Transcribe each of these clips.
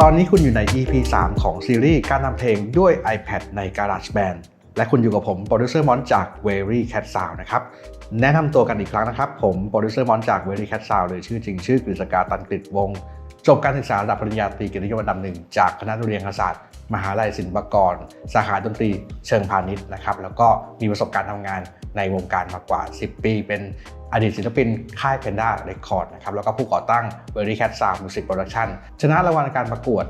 ตอนนี้คุณอยู่ใน EP 3 ของซีรีส์การนำเพลงด้วย iPad ใน GarageBand และคุณอยู่กับผมโปรดิวเซอร์มอนจาก Very Cat Sound นะครับ แนะนำตัวกันอีกครั้งนะครับ ผมโปรดิวเซอร์มอนจาก Very Cat Sound หรือชื่อจริงชื่อกฤษกาตันกฤษวง จบการศึกษาระดับปริญญาตรีเกียรตินิยมอันดับหนึ่งจากคณะดุเรียนศาสตร์ มหาลัยศิลปากร สาขาดนตรีเชิงพาณิชย์นะครับแล้วก็มีประสบการณ์ทำงานในวงการมากว่า 10 ปี เป็น อดีตศิลปินค่าย Panda Record นะครับแล้วก็ผู้ก่อตั้ง Very Cat Sound Music Production ชนะรางวัลการประกวด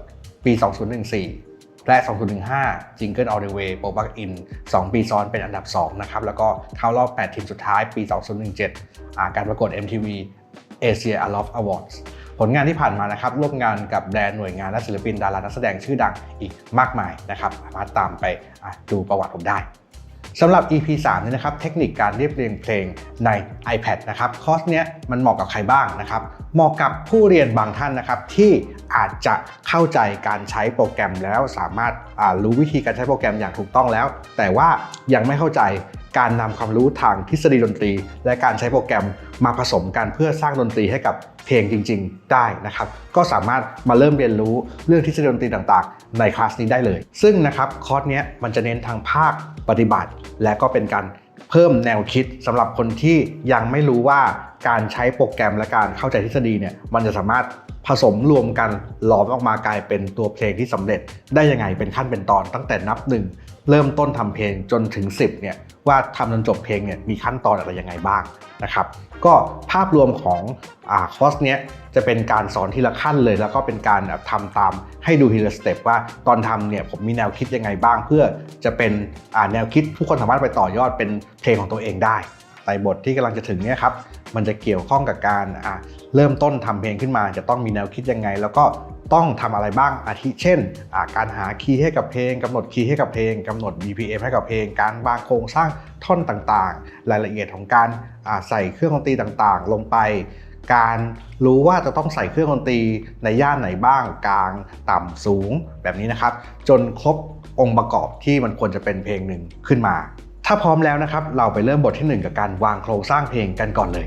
ปี 2014 และ 2015 Jingle All the Way Pro Back In 2 ปีซ้อนเป็นอันดับ 2 นะครับ แล้วก็เข้ารอบ 8 ทีมสุดท้ายปี 2017 การประกวด MTV Asia Aloft Awards ผลงานที่ผ่านมานะครับร่วมงานกับแบรนด์หน่วยงานและศิลปินดารานักแสดงชื่อดังอีกมากมายนะครับสามารถตามไปดูประวัติผมได้ สำหรับ EP 3นี่นะครับเทคนิคการเรียบเรียงเพลงใน iPad นะครับคอร์สเนี้ยมันเหมาะกับใครบ้างนะครับเหมาะกับผู้เรียนบางท่านนะครับที่อาจจะเข้าใจการใช้โปรแกรมแล้วสามารถารู้วิธีการใช้โปรแกรมอย่างถูกต้องแล้ว แต่ว่ายังไม่เข้าใจ การนำความรู้ทางทฤษฎีดนตรี และการใช้โปรแกรมมาผสมกันเพื่อสร้างดนตรีให้กับเพลงจริง ๆ ได้นะครับ ก็สามารถมาเริ่มเรียนรู้เรื่องทฤษฎีดนตรีต่างๆ ในคลาสนี้ได้เลย ซึ่งนะครับคอร์สเนี้ยมันจะเน้นทางภาคปฏิบัติ และก็เป็นการเพิ่มแนวคิดสำหรับคนที่ยังไม่รู้ว่าการใช้โปรแกรมและการเข้าใจทฤษฎีเนี่ยมันจะสามารถ ผสมรวมกันหลอมออกมากลายเป็นตัวเพลงที่สำเร็จ ได้ยังไงเป็นขั้นเป็นตอนตั้งแต่นับหนึ่งเริ่มต้นทำเพลงจนถึง 10เนี่ยว่าทำจนจบเพลงเนี่ยมีขั้นตอนอะไรยังไงบ้างนะครับก็ภาพรวมของอคอร์สเนี้ยจะเป็นการสอนทีละขั้นเลย แล้วก็เป็นการแบบทำตามให้ดูทีละสเต็ปว่าตอนทำเนี่ยผมมีแนวคิดยังไงบ้าง เพื่อจะเป็นแนวคิดทุกคนสามารถไปต่อยอดเป็นเพลงของตัวเองได้ แต่บทที่กำลังจะถึงเนี่ยครับมันจะเกี่ยวข้องกับการอ่าเริ่มต้นทำเพลงขึ้นมา จะต้องมีแนวคิดยังไง แล้วก็ต้องทำอะไรบ้างอาทิเช่นอ่าการหาคีย์ให้กับเพลงกำหนดคีย์ให้กับเพลงกำหนด BPM ให้กับเพลง การวางโครงสร้างท่อนต่างๆ รายละเอียดของการอ่าใส่เครื่องดนตรีต่างๆ ลงไปการรู้ว่าจะต้องใส่เครื่องดนตรีในย่านไหนบ้างกลางต่ำสูงแบบนี้นะครับ จนครบองค์ประกอบที่มันควรจะเป็นเพลงหนึ่งขึ้นมา ถ้าพร้อมแล้วนะครับ เราไปเริ่มบทที่หนึ่งกับการวางโครงสร้างเพลงกันก่อนเลย